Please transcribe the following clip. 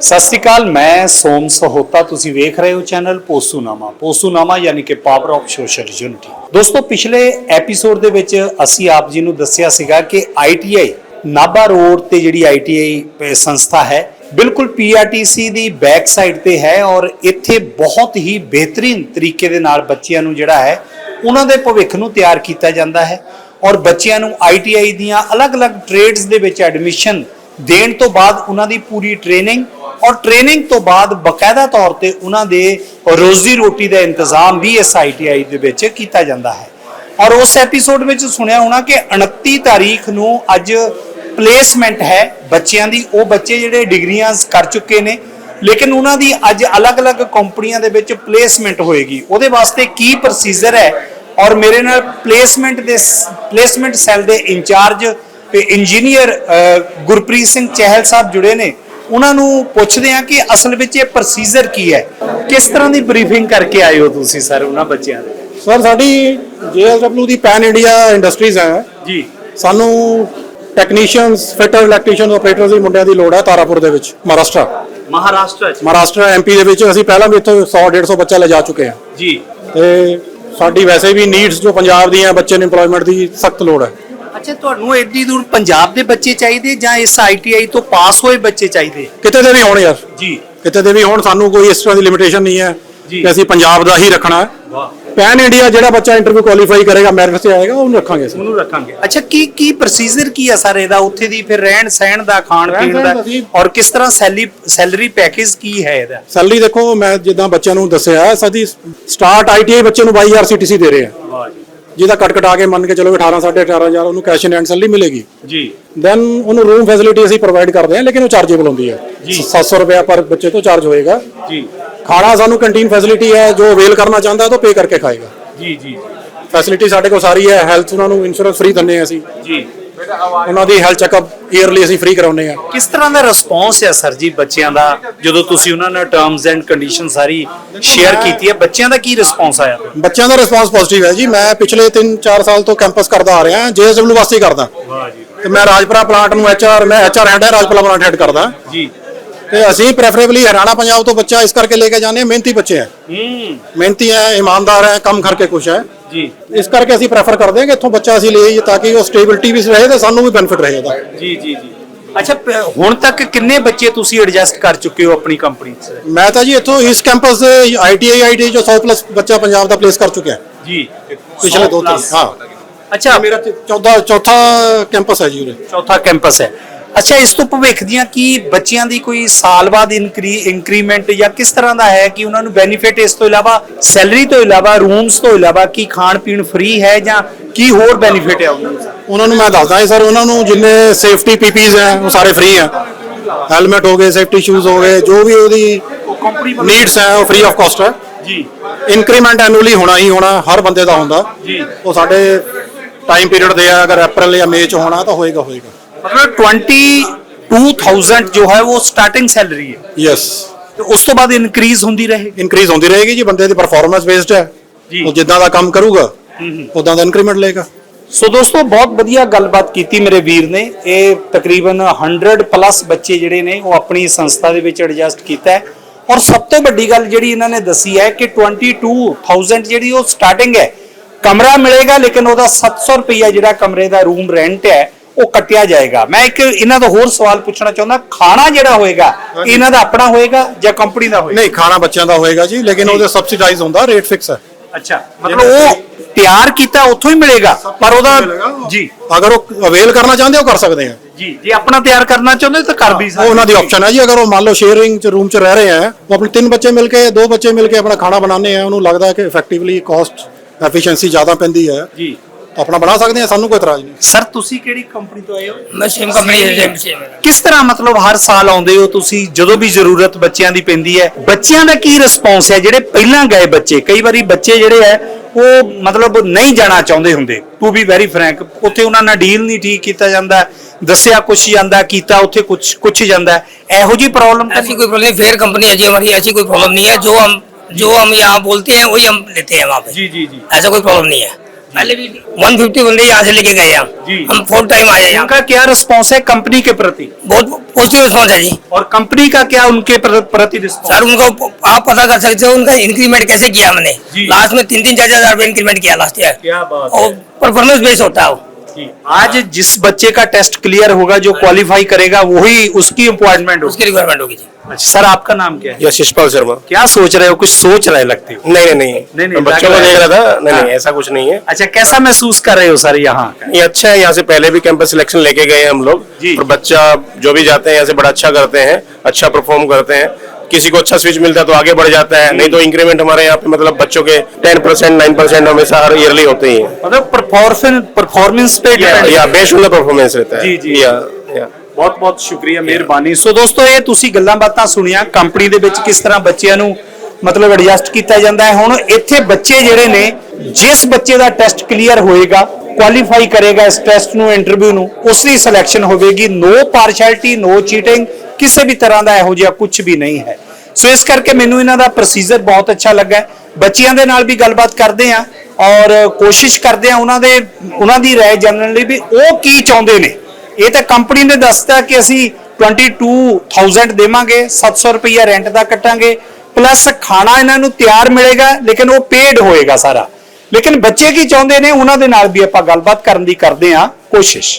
ਸਤਿ ਸ਼੍ਰੀ ਅਕਾਲ, ਮੈਂ ਸੋਮ ਸਹੋਤਾ, ਤੁਸੀਂ ਵੇਖ ਰਹੇ ਹੋ ਚੈਨਲ ਪੋਸੂਨਾਮਾ। ਪੋਸੂਨਾਮਾ ਯਾਨੀ ਕਿ ਪਾਵਰ ਆਫ ਸੋਸ਼ਲ ਯੂਨਿਟੀ ਦੋਸਤੋ, ਪਿਛਲੇ ਐਪੀਸੋਡ ਦੇ ਵਿੱਚ ਅਸੀਂ ਆਪ ਜੀ ਨੂੰ ਦੱਸਿਆ ਸੀਗਾ ਕਿ ਆਈਟੀਆਈ ਨਾਭਾ ਰੋਡ ਤੇ ਜਿਹੜੀ ਆਈਟੀਆਈ ਸੰਸਥਾ ਹੈ, ਬਿਲਕੁਲ ਪੀਆਰਟੀਸੀ ਦੀ ਬੈਕ ਸਾਈਡ ਤੇ ਹੈ ਔਰ ਇੱਥੇ ਬਹੁਤ ਹੀ ਬਿਹਤਰੀਨ ਤਰੀਕੇ ਦੇ ਨਾਲ ਬੱਚਿਆਂ ਨੂੰ ਜਿਹੜਾ ਹੈ, ਉਹਨਾਂ ਦੇ ਭਵਿੱਖ ਨੂੰ ਤਿਆਰ ਕੀਤਾ ਜਾਂਦਾ ਹੈ ਔਰ ਬੱਚਿਆਂ ਨੂੰ ਆਈਟੀਆਈ ਦੀਆਂ ਅਲੱਗ-ਅਲੱਗ ਟ੍ਰੇਡਸ ਦੇ ਵਿੱਚ ਐਡਮਿਸ਼ਨ ਦੇਣ ਤੋਂ ਬਾਅਦ ਉਹਨਾਂ ਦੀ ਪੂਰੀ ਟ੍ਰੇਨਿੰਗ ਔਰ ਟ੍ਰੇਨਿੰਗ ਤੋਂ ਬਾਅਦ ਬਕਾਇਦਾ ਤੌਰ ਤੇ ਉਹਨਾਂ ਦੇ ਰੋਜ਼ੀ ਰੋਟੀ ਦਾ ਇੰਤਜ਼ਾਮ ਵੀ ਇਸ ਆਈਟੀਆਈ ਦੇ ਵਿੱਚ ਕੀਤਾ ਜਾਂਦਾ ਹੈ। ਔਰ ਉਸ ਐਪੀਸੋਡ ਵਿੱਚ ਸੁਣਿਆ ਹੋਣਾ ਕਿ 29 ਤਾਰੀਖ ਨੂੰ ਅੱਜ ਪਲੇਸਮੈਂਟ ਹੈ ਬੱਚਿਆਂ ਦੀ। ਉਹ ਬੱਚੇ ਜਿਹੜੇ ਡਿਗਰੀਆਂ ਕਰ ਚੁੱਕੇ ਨੇ, ਲੇਕਿਨ ਉਹਨਾਂ ਦੀ ਅੱਜ ਅਲੱਗ-ਅਲੱਗ ਕੰਪਨੀਆਂ ਦੇ ਵਿੱਚ ਪਲੇਸਮੈਂਟ ਹੋਏਗੀ। ਉਹਦੇ ਵਾਸਤੇ ਕੀ ਪ੍ਰੋਸੀਜਰ ਹੈ? ਔਰ ਮੇਰੇ ਨਾਲ ਪਲੇਸਮੈਂਟ ਦੇ ਪਲੇਸਮੈਂਟ ਸੈੱਲ ਦੇ ਇੰਚਾਰਜ ਤੇ ਇੰਜੀਨੀਅਰ ਗੁਰਪ੍ਰੀਤ ਸਿੰਘ ਚਹਿਲ ਸਾਹਿਬ ਜੁੜੇ ਨੇ। ਉਹਨਾਂ ਨੂੰ ਪੁੱਛਦੇ ਆ ਕਿ ਅਸਲ ਵਿੱਚ ਇਹ ਪ੍ਰੋਸੀਜਰ ਕੀ ਹੈ। ਕਿਸ ਤਰ੍ਹਾਂ ਦੀ ਬਰੀਫਿੰਗ ਕਰਕੇ ਆਏ ਹੋ ਤੁਸੀਂ ਸਰ ਉਹਨਾਂ ਬੱਚਿਆਂ ਦੇ? ਸਰ ਸਾਡੀ JSW ਦੀ ਪੈਨ ਇੰਡੀਆ ਇੰਡਸਟਰੀਜ਼ ਹੈ। ਜੀ। ਸਾਨੂੰ ਟੈਕਨੀਸ਼ੀਅਨਸ ਫਿਟਰ ਇਲੈਕਟ੍ਰੀਸ਼ੀਅਨ ਆਪਰੇਟਰਸ ਦੀ ਮੁੰਡਿਆਂ ਦੀ ਲੋੜ ਹੈ ਤਾਰਾਪੁਰ ਦੇ ਵਿੱਚ ਮਹਾਰਾਸ਼ਟਰ। ਮਹਾਰਾਸ਼ਟਰ ਮਹਾਰਾਸ਼ਟਰ ਐਮਪੀ ਦੇ ਵਿੱਚ ਅਸੀਂ ਪਹਿਲਾਂ ਵੀ ਇੱਥੋਂ 100 150 ਬੱਚਾ ਲੈ ਜਾ ਚੁੱਕੇ ਹਾਂ। ਜੀ। ਤੇ ਸਾਡੀ ਵੈਸੇ ਵੀ ਨੀਡਸ ਜੋ ਪੰਜਾਬ ਦੀਆਂ ਬੱਚੇ ਨੂੰ EMPLOYMENT ਦੀ ਸਖਤ ਲੋੜ ਹੈ। ਅੱਛਾ ਤੁਹਾਨੂੰ ਐਡੀ ਦੂਰ ਪੰਜਾਬ ਦੇ ਬੱਚੇ ਚਾਹੀਦੇ ਜਾਂ ਇਸ ਆਈਟੀਆਈ ਤੋਂ ਪਾਸ ਹੋਏ ਬੱਚੇ ਚਾਹੀਦੇ? ਕਿਤੇ ਦੇ ਵੀ ਹੋਣ ਯਾਰ। ਜੀ। ਕਿਤੇ ਦੇ ਵੀ ਹੋਣ ਸਾਨੂੰ ਕੋਈ ਇਸ ਤਰ੍ਹਾਂ ਦੀ ਲਿਮਿਟੇਸ਼ਨ ਨਹੀਂ ਹੈ। ਕਿ ਅਸੀਂ ਪੰਜਾਬ ਦਾ ਹੀ ਰੱਖਣਾ ਹੈ। ਵਾਹ। ਪੈਨ ਇੰਡੀਆ ਜਿਹੜਾ ਬੱਚਾ ਇੰਟਰਵਿਊ ਕੁਆਲੀਫਾਈ ਕਰੇਗਾ ਮੈਰਿਟ ਤੇ ਆਏਗਾ ਉਹਨੂੰ ਰੱਖਾਂਗੇ ਅਸੀਂ। ਉਹਨੂੰ ਰੱਖਾਂਗੇ। ਅੱਛਾ ਕੀ ਕੀ ਪ੍ਰੋਸੀਜਰ ਕੀ ਆ ਸਰ ਇਹਦਾ? ਉੱਥੇ ਦੀ ਫਿਰ ਰਹਿਣ ਸਹਿਣ ਦਾ ਖਾਣ ਰਹਿਣ ਪੀਣ ਸਹਿਣ ਦਾ? ਦਾ ਜੀ। ਔਰ ਕਿਸ ਤਰ੍ਹਾਂ ਸੈਲੀ ਸੈਲਰੀ ਪੈਕੇਜ ਕੀ ਹੈ ਇਹਦਾ? ਸੈਲਰੀ ਦੇਖੋ ਮੈਂ ਜਿੱਦਾਂ ਬੱਚਿਆਂ ਨੂੰ ਦੱਸਿਆ ਸਾਡੀ ਸਟਾਰਟ ਆਈਟੀਆਈ ਬੱਚੇ ਨੂੰ 22000 ਸੀਟੀਸੀ ਦੇ ਰਹੇ ਆ। ਜਿਹਦਾ ਕੱਟ ਕਟਾ ਕੇ ਮੰਨ ਕੇ ਚਲੋ 18 18500 ਉਹਨੂੰ ਕੈਸ਼ ਇਨ ਹੈਂਡ ਸੈਲਰੀ ਮਿਲੇਗੀ। ਜੀ। ਦੈਨ ਉਹਨੂੰ ਰੂਮ ਫੈਸਿਲਿਟੀ ਅਸੀਂ ਪ੍ਰੋਵਾਈਡ ਕਰਦੇ ਹਾਂ ਲੇਕਿਨ ਉਹ ਚਾਰਜੇਬਲ ਹੁੰਦੀ ਹੈ। ਜੀ। 700 ਰੁਪਏ ਪਰ ਬੱਚੇ ਤੋਂ ਚਾਰਜ ਹੋਏਗਾ। ਜੀ। ਖਾਣਾ ਸਾਨੂੰ ਕੰਟੀਨ ਫੈਸਿਲਿਟੀ ਹੈ ਜੋ ਅਵੇਲ ਕਰਨਾ ਚਾਹੁੰਦਾ ਤਾਂ ਪੇ ਕਰਕੇ ਖਾਏਗਾ। ਜੀ ਜੀ। ਫੈਸਿਲਿਟੀ ਸਾਡੇ ਕੋਲ ਸਾਰੀ ਹੈ ਹੈਲਥ ਉਹਨਾਂ ਨੂੰ ਇੰਸ਼ੋਰੈਂਸ ਫ੍ਰੀ ਦਿੰਦੇ ਅਸੀਂ। ਜੀ। ਉਹਨਾਂ ਦੀ ਹੈਲਥ ਚੈੱਕਅਪ ਈਅਰਲੀ ਅਸੀਂ ਫ੍ਰੀ ਕਰਾਉਂਦੇ ਹਾਂ। ਕਿਸ ਤਰ੍ਹਾਂ ਦਾ ਰਿਸਪੌਂਸ ਹੈ ਸਰ ਜੀ ਬੱਚਿਆਂ ਦਾ? ਜਦੋਂ ਤੁਸੀਂ ਉਹਨਾਂ ਨਾਲ ਟਰਮਸ ਐਂਡ ਕੰਡੀਸ਼ਨ ਸਾਰੀ ਸ਼ੇਅਰ ਕੀਤੀ ਹੈ ਬੱਚਿਆਂ ਦਾ ਕੀ ਰਿਸਪੌਂਸ ਆਇਆ? ਬੱਚਿਆਂ ਦਾ ਰਿਸਪਾਂਸ ਪੋਜ਼ਿਟਿਵ ਹੈ ਜੀ। ਮੈਂ ਪਿਛਲੇ 3-4 ਸਾਲ ਤੋਂ ਕੈਂਪਸ ਕਰਦਾ ਆ ਰਿਹਾ ਜੇਐਸਡਬਲਯੂ ਵਾਸਤੇ ਕਰਦਾ। ਵਾਹ ਜੀ। ਤੇ ਮੈਂ ਰਾਜਪੁਰਾ ਪਲਾਂਟ ਨੂੰ ਐਚਆਰ ਮੈਂ ਐਚਆਰ ਹੈਡ ਹੈ ਰਾਜਪੁਰਾ ਪਲਾਂਟ ਹੈਡ ਕਰਦਾ। ਜੀ। ਤੇ ਅਸੀਂ ਪ੍ਰੈਫਰੇਬਲੀ ਹਰਿਆਣਾ ਪੰਜਾਬ ਤੋਂ ਬੱਚਾ ਇਸ ਕਰਕੇ ਲੈ ਕੇ ਜਾਂਦੇ ਹਾਂ ਮਿਹਨਤੀ ਬੱਚੇ ਹੈ। ਹੂੰ। ਮਿਹਨਤੀ ਹੈ ਇਮਾਨਦਾਰ ਹੈ ਕੰਮ ਕਰਕੇ ਖੁਸ਼ ਹੈ। ਜੀ। ਇਸ ਕਰਕੇ ਅਸੀਂ ਪ੍ਰੈਫਰ ਕਰਦੇ ਹਾਂ ਕਿ ਇੱਥੋਂ ਬੱਚਾ ਅਸੀਂ ਲੈ ਆਈਏ ਤਾਂ ਕਿ ਉਹ ਸਟੇਬਿਲਿਟੀ ਵੀ ਰਹੇ ਤੇ ਸਾਨੂੰ ਵੀ ਬੈਨੀਫਿਟ ਰਹੇ ਉਹਦਾ ਜੀ ਜੀ ਜੀ। ਅੱਛਾ ਪ- ਹੁਣ ਤੱਕ ਕਿੰਨੇ ਬੱਚੇ ਤੁਸੀਂ ਐਡਜਸਟ ਕਰ ਚੁੱਕੇ ਹੋ ਆਪਣੀ ਕੰਪਨੀ 'ਚ? ਮੈਂ ਤਾਂ ਜੀ ਇੱਥੋਂ ਇਸ ਕੈਂਪਸ ਦੇ ਆਈਟੀਆਈ ਆਈਟੀ ਜੋ 100 ਪਲੱਸ ਬੱਚਾ ਪੰਜਾਬ ਦਾ ਪਲੇਸ ਕਰ ਚੁੱਕਿਆ। ਜੀ। ਪਿਛਲੇ ਦੋ ਤਿੰਨ ਹਾਂ। ਅੱਛਾ। ਮੇਰਾ ਚੌਥਾ ਚੌਥਾ ਕੈਂਪਸ ਹੈ ਜੀ ਉਰੇ। ਚੌਥਾ ਕੈਂਪਸ ਹੈ। ਅੱਛਾ ਇਸ ਤੋਂ ਭਵਿੱਖ ਦੀਆਂ ਕੀ ਬੱਚਿਆਂ ਦੀ ਕੋਈ ਸਾਲ ਬਾਅਦ ਇਨਕਰੀ ਇੰਕਰੀਮੈਂਟ ਜਾਂ ਕਿਸ ਤਰ੍ਹਾਂ ਦਾ ਹੈ ਕਿ ਉਹਨਾਂ ਨੂੰ ਬੈਨੀਫਿਟ ਇਸ ਤੋਂ ਇਲਾਵਾ ਸੈਲਰੀ ਤੋਂ ਇਲਾਵਾ ਰੂਮਸ ਤੋਂ ਇਲਾਵਾ ਕੀ ਖਾਣ ਪੀਣ ਫ੍ਰੀ ਹੈ ਜਾਂ ਕੀ ਹੋਰ ਬੈਨੀਫਿਟ ਹੈ ਉਹਨਾਂ ਨੂੰ? ਉਹਨਾਂ ਨੂੰ ਮੈਂ ਦੱਸਦਾ ਹਾਂ ਸਰ ਉਹਨਾਂ ਨੂੰ ਜਿੰਨੇ ਸੇਫਟੀ ਪੀਪੀਜ਼ ਹੈ ਉਹ ਸਾਰੇ ਫ੍ਰੀ ਹੈ। ਹੈਲਮਟ ਹੋ ਗਏ ਸੇਫਟੀ ਸ਼ੂਜ਼ ਹੋ ਗਏ ਜੋ ਵੀ ਉਹਦੀ ਕੰਪਨੀ ਨੀਡਸ ਹੈ ਉਹ ਫ੍ਰੀ ਆਫ ਕਾਸਟ ਹੈ। ਜੀ। ਇਨਕਰੀਮੈਂਟ ਐਨੂਅਲੀ ਹੋਣਾ ਹੀ ਹੋਣਾ ਹਰ ਬੰਦੇ ਦਾ ਹੁੰਦਾ। ਜੀ। ਉਹ ਸਾਡੇ ਟਾਈਮ ਪੀਰੀਅਡ ਦੇ ਆ ਅਗਰ ਅਪ੍ਰੈਲ ਜਾਂ ਮਈ ਚ ਹੋਣਾ ਤਾਂ ਹੋਏਗਾ ਹੋਏਗਾ। मतलब 22000 जो है वो स्टार्टिंग सैलरी है ਯੈਸ तो उस तो बाद इंक्रीज होती रहेगी ਇਨਕਰੀਜ਼ ਹੁੰਦੀ ਰਹੇਗੀ ਜੀ ਬੰਦੇ ਦੀ ਪਰਫਾਰਮੈਂਸ ਬੇਸਡ ਹੈ ਜੀ। ਉਹ ਜਿੱਦਾਂ ਦਾ ਕੰਮ ਕਰੂਗਾ ਉਦਾਂ ਦਾ ਇਨਕਰੀਮੈਂਟ ਲਏਗਾ ਸੋ ਦੋਸਤੋ ਬਹੁਤ ਵਧੀਆ ਗੱਲਬਾਤ ਕੀਤੀ ਮੇਰੇ ਵੀਰ ਨੇ ਇਹ ਤਕਰੀਬਨ 100 ਪਲੱਸ ਬੱਚੇ ਜਿਹੜੇ ਨੇ ਉਹ ਆਪਣੀ ਸੰਸਥਾ ਦੇ ਵਿੱਚ ਐਡਜਸਟ ਕੀਤਾ ਹੈ ਔਰ ਸਭ ਤੋਂ ਵੱਡੀ ਗੱਲ ਜਿਹੜੀ ਇਹਨਾਂ ਨੇ ਦੱਸੀ ਹੈ ਕਿ 22000 ਜਿਹੜੀ ਉਹ ਸਟਾਰਟਿੰਗ ਹੈ ਕਮਰਾ ਮਿਲੇਗਾ ਲੇਕਿਨ ਉਹਦਾ 700 ਰੁਪਈਆ ਜਿਹੜਾ ਕਮਰੇ ਦਾ ਰੂਮ ਰੈਂਟ ਹੈ ਉਹ ਕੱਟਿਆ ਜਾਏਗਾ। ਮੈਂ ਇੱਕ ਇਹਨਾਂ ਤੋਂ ਹੋਰ ਸਵਾਲ ਪੁੱਛਣਾ ਚਾਹੁੰਦਾ ਖਾਣਾ ਜਿਹੜਾ ਹੋਏਗਾ ਇਹਨਾਂ ਦਾ ਆਪਣਾ ਹੋਏਗਾ ਜਾਂ ਕੰਪਨੀ ਦਾ ਹੋਏਗਾ? ਨਹੀਂ ਖਾਣਾ ਬੱਚਿਆਂ ਦਾ ਹੋਏਗਾ ਜੀ ਲੇਕਿਨ ਉਹਦੇ ਸਬਸਿਡਾਈਜ਼ ਹੁੰਦਾ ਰੇਟ ਫਿਕਸ ਹੈ। ਅੱਛਾ ਮਤਲਬ ਉਹ ਤਿਆਰ ਕੀਤਾ ਉੱਥੋਂ ਹੀ ਮਿਲੇਗਾ ਪਰ ਉਹਦਾ ਜੀ। ਅਗਰ ਉਹ ਅਵੇਲ ਕਰਨਾ ਚਾਹੁੰਦੇ ਹੋ ਕਰ ਸਕਦੇ ਆ। ਜੀ ਜੇ ਆਪਣਾ ਤਿਆਰ ਕਰਨਾ ਚਾਹੁੰਦੇ ਤਾਂ ਕਰ ਵੀ ਉਹ ਸਕਦੇ ਉਹਨਾਂ ਦੀ ਆਪਸ਼ਨ ਹੈ। ਜੀ ਅਗਰ ਉਹ ਮੰਨ ਲਓ ਸ਼ੇਅਰਿੰਗ ਚ ਰੂਮ ਚ ਰਹਿ ਰਹੇ ਆ ਉਹ ਆਪਣੇ ਤਿੰਨ ਬੱਚੇ ਮਿਲ ਕੇ ਦੋ ਬੱਚੇ ਮਿਲ ਕੇ ਆਪਣਾ ਖਾਣਾ ਬਣਾਉਂਦੇ ਆ ਉਹਨੂੰ ਲੱਗਦਾ ਕਿ ਇਫੈਕਟਿਵਲੀ ਕਾਸਟ ਐਫੀਸ਼ੀਐਂਸੀ ਜ਼ਿਆਦਾ ਪੈਂਦੀ ਹੈ। ਜੀ। ਆਪਣਾ ਬਣਾ ਸਕਦੇ ਆ ਸਾਨੂੰ ਕੋਈ ਇਤਰਾਜ਼ ਨਹੀਂ ਸਰ ਤੁਸੀਂ ਕਿਹੜੀ ਕੰਪਨੀ ਤੋਂ ਆਏ ਹੋ ਮੈਂ ਸੇਮ ਕੰਪਨੀ ਦੇ ਸੇਮ ਸੇਮ ਕਿਸ ਤਰ੍ਹਾਂ ਮਤਲਬ ਹਰ ਸਾਲ ਆਉਂਦੇ ਹੋ ਤੁਸੀਂ ਜਦੋਂ ਵੀ ਜ਼ਰੂਰਤ ਬੱਚਿਆਂ ਦੀ ਪੈਂਦੀ ਹੈ ਬੱਚਿਆਂ ਦਾ ਕੀ ਰਿਸਪੌਂਸ ਹੈ ਜਿਹੜੇ ਪਹਿਲਾਂ ਗਏ ਬੱਚੇ ਕਈ ਵਾਰੀ ਬੱਚੇ ਜਿਹੜੇ ਹੈ ਉਹ ਮਤਲਬ ਨਹੀਂ ਜਾਣਾ ਚਾਹੁੰਦੇ ਹੁੰਦੇ ਟੂ ਬੀ ਵੈਰੀ ਫਰੈਂਕ ਉੱਥੇ ਉਹਨਾਂ ਨਾਲ ਡੀਲ ਨਹੀਂ ਠੀਕ ਕੀਤਾ ਜਾਂਦਾ ਦੱਸਿਆ ਕੁਛ ਜਾਂਦਾ ਕੀਤਾ ਉੱਥੇ ਕੁਛ ਕੁਛ ਜਾਂਦਾ ਇਹੋ ਜੀ ਪ੍ਰੋਬਲਮ ਤਾਂ ऐसी कोई प्रॉब्लम नहीं फेयर कंपनी है जी हमारी ऐसी कोई प्रॉब्लम नहीं है जो हम जो हम यहाँ बोलते हैं वही हम लेते हैं वहाँ पे ਜੀ ਜੀ ਜੀ ऐसा कोई प्रॉब्लम नहीं है पहले भी 150 बंदे यहाँ से लेके गए। हम हम फोर टाइम आए यहाँ। उनका क्या रिस्पॉन्स है कंपनी के प्रति? बहुत पॉजिटिव रिस्पॉन्स है जी। और कंपनी का क्या उनके प्रति सर उनको आप पता कर सकते हो उनका इंक्रीमेंट कैसे किया हमने। लास्ट में तीन तीन चार चार हज़ार इंक्रीमेंट किया लास्ट ईयर और परफॉर्मेंस बेस होता है आज जिस बच्चे का टेस्ट क्लियर होगा जो क्वालिफाई करेगा वही उसकी अपॉइंटमेंट उसकी रिक्वायरमेंट होगी जी। अच्छा, सर आपका नाम क्या है? यशिषपाल शर्मा। क्या सोच रहे हो? कुछ सोच रहे लगते हो? नहीं नहीं नहीं। नहीं, नहीं, बच्चों को देख रहा था। नहीं हाँ। नहीं ऐसा कुछ नहीं है। अच्छा कैसा महसूस कर रहे हो सर यहाँ ये अच्छा है यहाँ से पहले भी कैंपस सिलेक्शन लेके गए हम लोग। और बच्चा जो भी जाते हैं यहाँ से बड़ा अच्छा करते हैं अच्छा परफॉर्म करते हैं। किसी को अच्छा स्विच मिलता है तो आगे बढ़ जाता है नहीं तो इंक्रीमेंट हमारे यहाँ पे मतलब बच्चों के टेन परसेंट नाइन परसेंट हमेशा हर ईयरली होते ही हैं मतलब परफॉर्मेंस परफॉर्मेंस पे depend या बेस्ट उनका परफॉर्मेंस रहता है जी, जी। या या ਬਹੁਤ ਬਹੁਤ ਸ਼ੁਕਰੀਆ ਮਿਹਰਬਾਨੀ ਸੋ ਦੋਸਤੋ ਇਹ ਤੁਸੀਂ ਗੱਲਾਂ ਬਾਤਾਂ ਸੁਣੀਆਂ ਕੰਪਨੀ ਦੇ ਵਿੱਚ ਕਿਸ ਤਰ੍ਹਾਂ ਬੱਚਿਆਂ ਨੂੰ ਮਤਲਬ ਐਡਜਸਟ ਕੀਤਾ ਜਾਂਦਾ ਹੈ ਹੁਣ ਇੱਥੇ ਬੱਚੇ ਜਿਹੜੇ ਨੇ ਜਿਸ ਬੱਚੇ ਦਾ ਟੈਸਟ ਕਲੀਅਰ ਹੋਏਗਾ ਕੁਆਲੀਫਾਈ ਕਰੇਗਾ ਇਸ ਟੈਸਟ ਨੂੰ ਇੰਟਰਵਿਊ ਨੂੰ ਉਸ ਦੀ ਸਿਲੈਕਸ਼ਨ ਹੋਵੇਗੀ ਨੋ ਪਾਰਸ਼ੈਲਿਟੀ ਨੋ ਚੀਟਿੰਗ ਕਿਸੇ ਵੀ ਤਰ੍ਹਾਂ ਦਾ ਇਹੋ ਜਿਹਾ ਕੁਝ ਵੀ ਨਹੀਂ ਹੈ। ਸੋ ਇਸ ਕਰਕੇ ਮੈਨੂੰ ਇਹਨਾਂ ਦਾ ਪ੍ਰੋਸੀਜਰ ਬਹੁਤ ਅੱਛਾ ਲੱਗਾ ਬੱਚਿਆਂ ਦੇ ਨਾਲ ਵੀ ਗੱਲਬਾਤ ਕਰਦੇ ਆ ਔਰ ਕੋਸ਼ਿਸ਼ ਕਰਦੇ ਆ ਉਹਨਾਂ ਦੇ, ਉਹਨਾਂ ਦੀ ਰਾਏ ਜਾਣਨ ਲਈ ਵੀ ਉਹ ਕੀ ਚਾਹੁੰਦੇ ਨੇ। ਇਹ ਤਾਂ ਕੰਪਨੀ ਨੇ ਦੱਸਤਾ ਕਿ ਅਸੀਂ 22000 ਦੇਵਾਂਗੇ 700 ਰੁਪਈਆ ਰੈਂਟ ਦਾ ਕੱਟਾਂਗੇ ਪਲੱਸ ਖਾਣਾ ਇਹਨਾਂ ਨੂੰ ਤਿਆਰ ਮਿਲੇਗਾ, ਲੇਕਿਨ ਉਹ ਪੇਡ ਹੋਏਗਾ ਸਾਰਾ। ਲੇਕਿਨ ਬੱਚੇ ਕੀ ਚਾਹੁੰਦੇ ਨੇ, ਉਹਨਾਂ ਦੇ ਨਾਲ ਵੀ ਆਪਾਂ ਗੱਲਬਾਤ ਕਰਨ ਦੀ ਕਰਦੇ ਹਾਂ ਕੋਸ਼ਿਸ਼।